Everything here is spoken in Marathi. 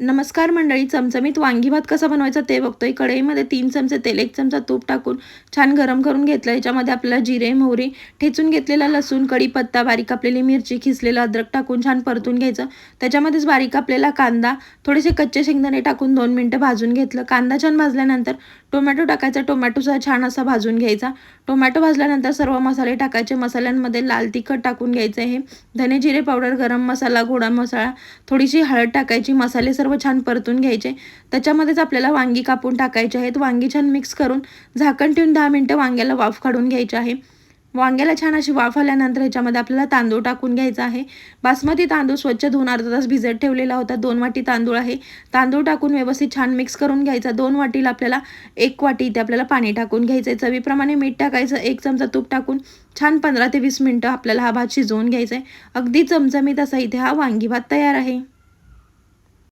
नमस्कार मंडळी चमचमीत वांगी भात कसा बनवायचा ते बघतोय. कढईमध्ये तीन चमचे तेल एक चमचा तूप टाकून छान गरम करून घेतलं. याच्यामध्ये आपल्याला जिरे मोहरी ठेचून घेतलेला लसूण कढीपत्ता बारीक कापलेली मिरची खिसलेलं अद्रक टाकून छान परतून घ्यायचं. त्याच्यामध्येच बारीक कापलेला कांदा थोडेसे कच्चे शेंगदाणे टाकून दोन मिनटं भाजून घेतलं. कांदा छान भाजल्यानंतर टोमॅटो टाकायचा टोमॅटोचा छान असा भाजून घ्यायचा. टोमॅटो भाजल्यानंतर सर्व मसाले टाकायचे. मसाल्यांमध्ये लाल तिखट टाकून घ्यायचं आहे धने जिरे पावडर गरम मसाला गोडा मसाला थोडीशी हळद टाकायची. मसाले सर्व छान परतून घ्यायचे. त्याच्यामध्येच आपल्याला वांगी कापून टाकायचे आहेत. वांगी छान मिक्स करून झाकण ठेवून दहा मिनटं वांग्याला वाफ काढून घ्यायचे आहे. वांग्याला छान अशी वाफ आल्यानंतर ह्याच्यामध्ये आपल्याला तांदूळ टाकून घ्यायचा आहे. बासमती तांदूळ स्वच्छ धुवून अर्धा तास भिजत ठेवलेला होता. दोन वाटी तांदूळ आहे. तांदूळ टाकून व्यवस्थित छान मिक्स करून घ्यायचा. दोन वाटीला आपल्याला एक वाटी इथे आपल्याला पाणी टाकून घ्यायचं आहे चवीप्रमाणे मीठ टाकायचं. एक चमचा तूप टाकून छान पंधरा ते वीस मिनटं आपल्याला हा भात शिजवून घ्यायचा आहे अगदी चमचमीत असा इथे हा वांगी भात तयार आहे.